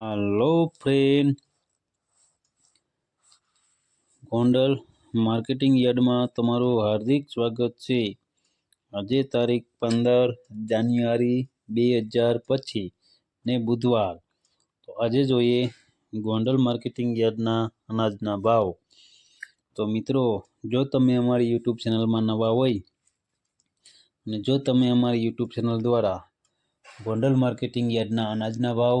હાલો friend Gondal marketing યાર્ડમાં તમારું હાર્દિક સ્વાગત છે. આજે તારીખ પંદર જાન્યુઆરી બે હજાર પચીસ ને બુધવાર. તો આજે જોઈએ ગોંડલ માર્કેટિંગ યાર્ડના અનાજના ભાવ. તો મિત્રો, જો તમે અમારી યુટ્યુબ ચેનલમાં નવા હોય અને જો તમે અમારી યુટ્યુબ ચેનલ દ્વારા ગોંડલ માર્કેટિંગ યાર્ડના અનાજના ભાવ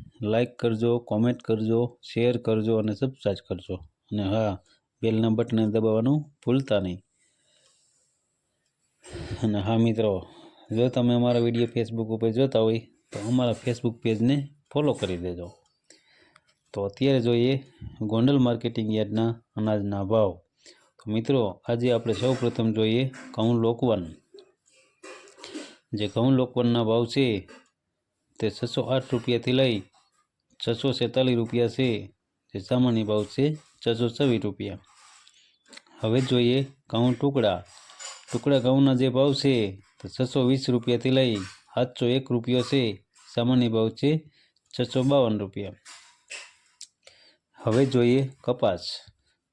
લાઈક કરજો કોમેન્ટ કરજો શેર કરજો અને સબસ્ક્રાઈબ કરજો. અને હા બેલના બટનને દબાવવાનું ભૂલતા નહીં. અને હા મિત્રો, જો તમે અમારા વીડિયો ફેસબુક ઉપર જોતા હોય, તો અમારા ફેસબુક પેજને ફોલો કરી દેજો. તો અત્યારે જોઈએ ગોંડલ માર્કેટિંગ યાર્ડના અનાજના ભાવ. તો મિત્રો, આજે આપણે સૌ પ્રથમ જોઈએ ઘઉં લોકવન. જે ઘઉં લોકવનના ભાવ છે તે છસો આઠ રૂપિયાથી લઈ છસો છેતાલીસ રૂપિયા છે, જે સામાન્ય ભાવ છે છસો છવ્વીસ રૂપિયા. હવે જોઈએ ઘઉં ટુકડા. ટુકડા ઘઉંના જે ભાવ છે, તો છસો વીસ રૂપિયાથી લઈ સાતસો એક રૂપિયો છે, સામાન્ય ભાવ છે છસો બાવન રૂપિયા. હવે જોઈએ કપાસ.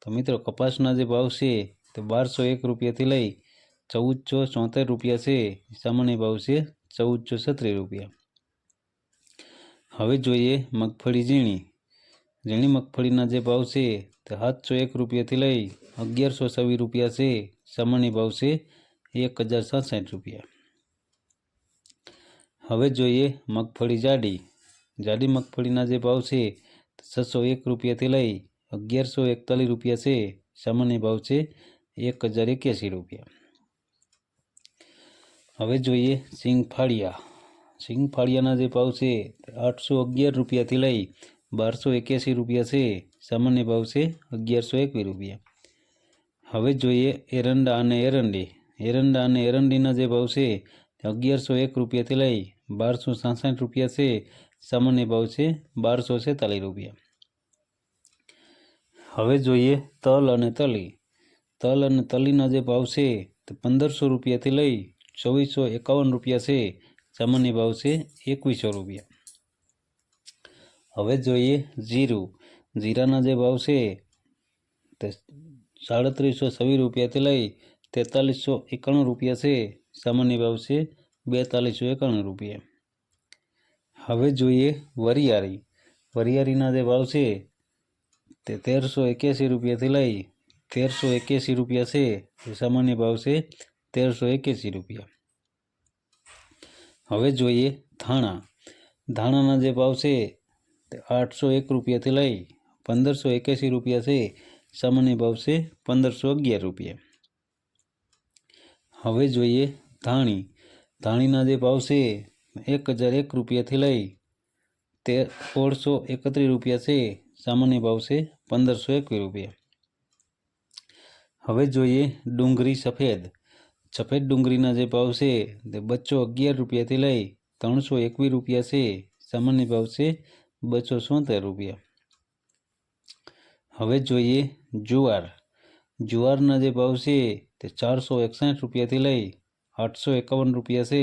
તો મિત્રો, કપાસના જે ભાવ છે, તે બારસો એક રૂપિયાથી લઈ ચૌદસો ચોતેર રૂપિયા છે, સામાન્ય ભાવ છે ચૌદસો છત્રીસ રૂપિયા. હવે જોઈએ મગફળી ઝીણી. ઝીણી મગફળીના જે ભાવ છે તે સાતસો એક રૂપિયાથી લઈ અગિયારસો છવ્વીસ રૂપિયા છે. સામાન્ય ભાવ છે એક હજાર સડસઠ રૂપિયા. હવે જોઈએ મગફળી જાડી. જાડી મગફળીના જે ભાવ છે છસો એક રૂપિયાથી લઈ અગિયારસો એકતાલીસ રૂપિયા છે. સામાન્ય ભાવ છે એક હજાર એક્યાસી રૂપિયા. હવે જોઈએ સિંગ ફાળિયા સિંગ ફાળિયાના જે ભાવ છે, આઠસો અગિયાર રૂપિયાથી લઈ બારસો એક્યાસી રૂપિયા છે, સામાન્ય ભાવ છે અગિયારસો એકવીસ રૂપિયા. હવે જોઈએ એરંડા અને એરંડી. એરંડા અને એરંડીના જે ભાવ છે, અગિયારસો એક રૂપિયાથી લઈ બારસો સાસઠ રૂપિયા છે, સામાન્ય ભાવ છે બારસો છેતાલીસ રૂપિયા. હવે જોઈએ તલ અને તલી. તલ અને તલીના જે ભાવ છે, તે પંદરસો રૂપિયાથી લઈ ચોવીસો એકાવન રૂપિયા છે સામાન્ય ભાવ છે, એકવીસો રૂપિયા. હવે જોઈએ જીરું. જીરાના જે ભાવ છે, તે સાડત્રીસો છવ્વીસ રૂપિયાથી લઈ તેતાલીસો એકાણું રૂપિયા છે. સામાન્ય ભાવ છે, બેતાલીસો એકાણું રૂપિયા. હવે જોઈએ વરિયાળી. વરિયાળીના જે ભાવ છે, તે તેરસો એક્યાસી રૂપિયાથી લઈ તેરસો એક્યાસી રૂપિયા છે. એ સામાન્ય ભાવ છે, તેરસો એક્યાસી રૂપિયા. હવે જોઈએ ધાણા. ધાણાના જે ભાવ છે તે આઠસો એક રૂપિયાથી લઈ પંદરસો એક્યાસી રૂપિયા છે. સામાન્ય ભાવ છે પંદરસો અગિયાર રૂપિયા. હવે જોઈએ ધાણી. ધાણીના જે ભાવ છે એક હજાર એક રૂપિયાથી લઈ તે સોળસો એકત્રીસ રૂપિયા છે. સામાન્ય ભાવ છે પંદરસો એકવીસ રૂપિયા. હવે જોઈએ ડુંગળી સફેદ. સફેદ ડુંગળીના જે ભાવ છે તે બસો અગિયાર રૂપિયાથી લઈ ત્રણસો એકવીસ રૂપિયા છે સામાન્ય ભાવ છે બસો સોતેર રૂપિયા હવે જોઈએ જુવાર જુવારના જે ભાવ છે તે ચારસો એકસઠ રૂપિયાથી લઈ આઠસો એકાવન રૂપિયા છે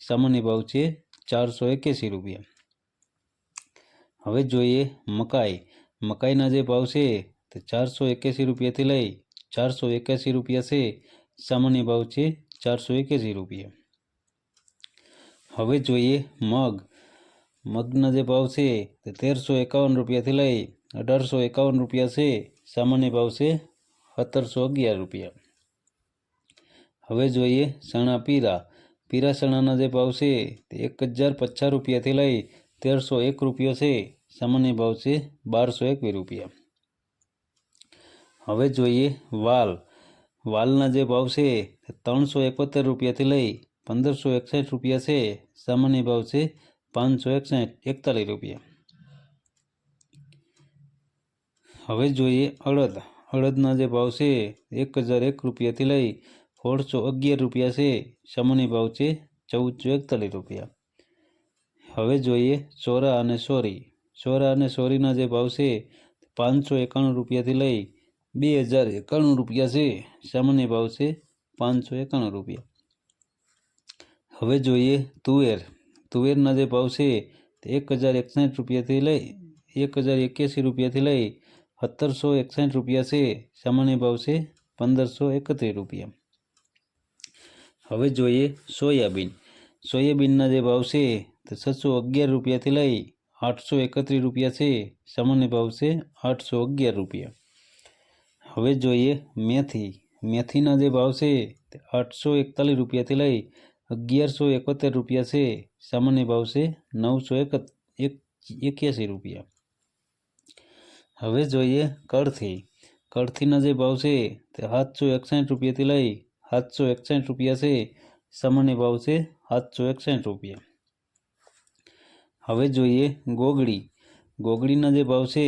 સામાન્ય ભાવ છે ચારસો એક્યાસી રૂપિયા હવે જોઈએ મકાઈ મકાઈના જે ભાવ છે તે ચારસો એક્યાસી રૂપિયાથી લઈ ચારસો એક્યાસી રૂપિયા છે સામાન્ય ભાવ છે ચારસો એક્યાસી રૂપિયા. હવે જોઈએ મગ. મગના જે ભાવ છે તે તેરસો એકાવન રૂપિયાથી લઈ અઢારસો એકાવન રૂપિયા છે. સામાન્ય ભાવ છે સત્તરસો અગિયાર રૂપિયા. હવે જોઈએ ચણા પીરા. પીરા ચણાના જે ભાવ છે તે એક હજાર પચાસ રૂપિયાથી લઈ તેરસો એક રૂપિયો છે. સામાન્ય ભાવ છે બારસો એકવીસ રૂપિયા. હવે જોઈએ વાલ. વાલના જે ભાવ છે ત્રણસો એકોતેર રૂપિયાથી લઈ પંદરસો એકસઠ રૂપિયા છે. સામાન્ય ભાવ છે પાંચસો એકસઠ એકતાલીસ રૂપિયા. હવે જોઈએ અડદ. અડદના જે ભાવ છે એક હજાર એક રૂપિયાથી લઈ સોળસો અગિયાર રૂપિયા છે. સામાન્ય ભાવ છે ચૌદસો એકતાલીસ રૂપિયા. હવે જોઈએ ચોરા અને સોરી. ચોરા અને સોરીના જે ભાવ છે પાંચસો એકાણું રૂપિયાથી લઈ બે હજાર એકાણું રૂપિયા છે. સામાન્ય ભાવ છે પાંચસો એકાણું રૂપિયા. હવે જોઈએ તુવેર. તુવેરના જે ભાવ છે તે એક હજાર એકસાઠ રૂપિયાથી લઈ એક હજાર એક્યાસી રૂપિયાથી લઈ સત્તરસો એકસાઠ રૂપિયા છે. સામાન્ય ભાવ છે પંદરસો એકત્રીસ રૂપિયા. હવે જોઈએ સોયાબીન. સોયાબીનના જે ભાવ છે તે છસો અગિયાર રૂપિયાથી લઈ આઠસો એકત્રીસ રૂપિયા છે. સામાન્ય ભાવ છે આઠસો અગિયાર રૂપિયા. હવે જોઈએ મેથી. મેથીના જે ભાવ છે તે આઠસો એકતાલીસ રૂપિયાથી લઈ અગિયારસો એકોતેર રૂપિયા છે. સામાન્ય ભાવ છે નવસો એક એક એક્યાસી રૂપિયા. હવે જોઈએ કળથી કળથીના જે ભાવ છે તે સાતસો એકસાઠ રૂપિયાથી લઈ સાતસો એકસાઠ રૂપિયા છે. સામાન્ય ભાવ છે સાતસો એકસાઠ રૂપિયા. હવે જોઈએ ગોગડી ગોગડીના જે ભાવ છે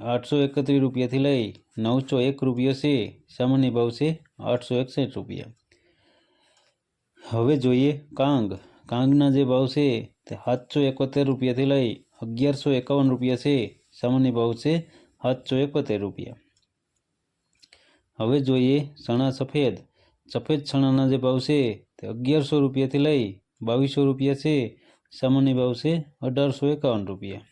આઠસો એકત્રીસ રૂપિયાથી લઈ નવસો એક રૂપિયો છે, સામાન્ય ભાવ છે આઠસો એકસઠ રૂપિયા. હવે જોઈએ કાંગ. કાંગના જે ભાવ છે તે સાતસો એકોતેર રૂપિયાથી લઈ અગિયારસો એકાવન રૂપિયા છે, સામાન્ય ભાવ છે સાતસો એકોતેર રૂપિયા. હવે જોઈએ ચણા સફેદ. સફેદ ચણાના જે ભાવ છે તે અગિયારસો રૂપિયાથી લઈ બાવીસો રૂપિયા છે, સામાન્ય ભાવ છે અઢારસો એકાવન રૂપિયા.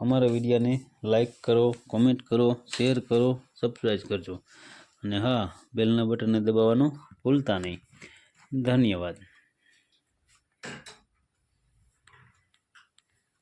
અમારા વિડીયાને લાઇક કરો કોમેન્ટ કરો શેર કરો સબસ્ક્રાઈબ કરજો. અને હા બેલના બટનને દબાવવાનું ભૂલતા નહીં. ધન્યવાદ.